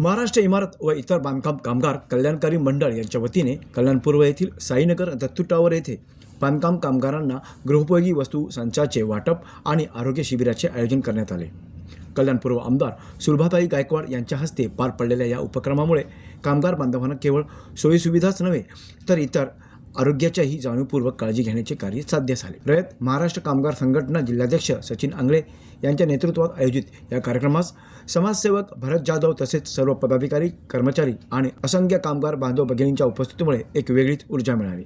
महाराष्ट्र इमारत व इतर बांधकाम कामगार कल्याणकारी मंडळ यांच्या वतीने कल्याण पूर्व येथील साईनगर दत्तू टावर येथे बांधकाम कामगारांना गृहोपयोगी वस्तू संचाचे वाटप आणि आरोग्य शिबिराचे आयोजन करण्यात आले. कल्याण पूर्व आमदार सुलभाताई गायकवाड यांच्या हस्ते पार पडलेल्या या उपक्रमामुळे कामगार बांधवांना केवळ सोयीसुविधाच नव्हे तर इतर आरोग्याच्याही जाणीवपूर्वक काळजी घेण्याचे कार्य साध्य झाले. रयत महाराष्ट्र कामगार संघटना जिल्हाध्यक्ष सचिन आंगळे यांच्या नेतृत्वात आयोजित या कार्यक्रमास समाजसेवक भरत जाधव तसेच सर्व पदाधिकारी कर्मचारी आणि असंख्य कामगार बांधव भगिनींच्या उपस्थितीमुळे एक वेगळीच ऊर्जा मिळाली.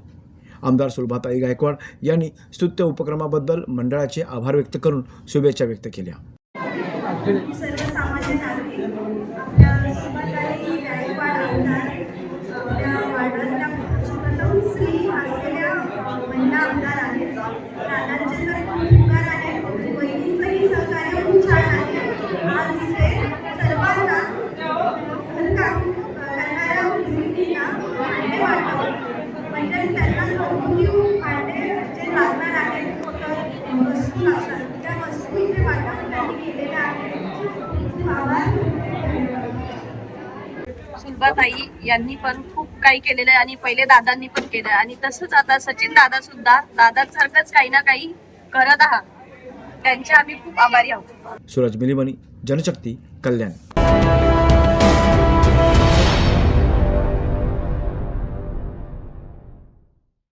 आमदार सुलभाताई गायकवाड यांनी स्तुत्य उपक्रमाबद्दल मंडळाचे आभार व्यक्त करून शुभेच्छा व्यक्त केल्या. म्हणजेच त्यांना घरगुती भांडे जे लागणार आहेत वस्तू लागतात त्या वस्तू इथे वाटप त्यांनी केलेल्या आहेत खूप आभार. सुलभाताई यांनी पण खूप काही केलेलं आहे आणि पहिले दादांनी पण केलं आहे आणि तसंच आता सचिन दादा सुद्धा दादांसारखंच काही ना काही करत आहात. त्यांचे आम्ही खूप आभारी आहोत. सूरज मिलिमणी जनशक्ती कल्याण.